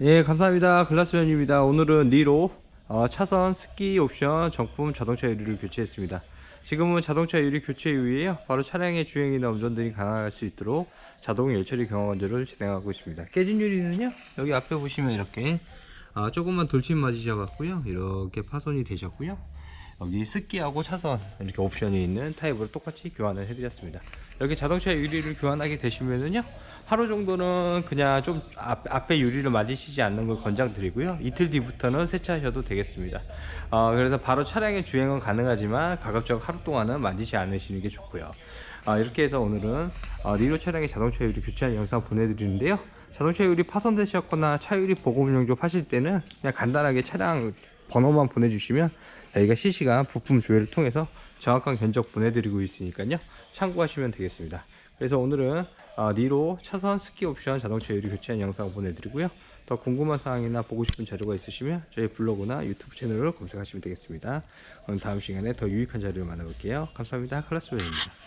예, 감사합니다. 글라스면입니다. 오늘은 니로 어, 차선 스키 옵션 정품 자동차 유리를 교체했습니다. 지금은 자동차 유리 교체 이후에요. 바로 차량의 주행이나 운전들이 가능할 수 있도록 자동 열처리 경화 건조를 진행하고 있습니다. 깨진 유리는요. 여기 앞에 보시면 이렇게 아, 조금만 돌침 맞으셔 갖고요. 이렇게 파손이 되셨고요. 여기 스키하고 차선 이렇게 옵션이 있는 타입으로 똑같이 교환을 해드렸습니다. 여기 자동차 유리를 교환하게 되시면은요 하루 정도는 그냥 좀 앞, 앞에 유리를 맞으시지 않는 걸 권장드리고요 이틀 뒤부터는 세차하셔도 되겠습니다. 어, 그래서 바로 차량의 주행은 가능하지만 가급적 하루 동안은 만지지 않으시는 게 좋고요. 아, 이렇게 해서 오늘은 어, 리로 차량의 자동차 유리 교체한 영상 보내드리는데요. 자동차 유리 파손되셨거나 차 유리 보급 용접 하실 때는 그냥 간단하게 차량 번호만 보내주시면 저희가 실시간 부품 조회를 통해서 정확한 견적 보내드리고 있으니까요. 참고하시면 되겠습니다. 그래서 오늘은 어, 니로 차선 스키 옵션 자동차 유리 교체한 영상을 보내드리고요. 더 궁금한 사항이나 보고 싶은 자료가 있으시면 저희 블로그나 유튜브 채널을 검색하시면 되겠습니다. 오늘 다음 시간에 더 유익한 자료를 만나볼게요. 감사합니다. 클라스웨입니다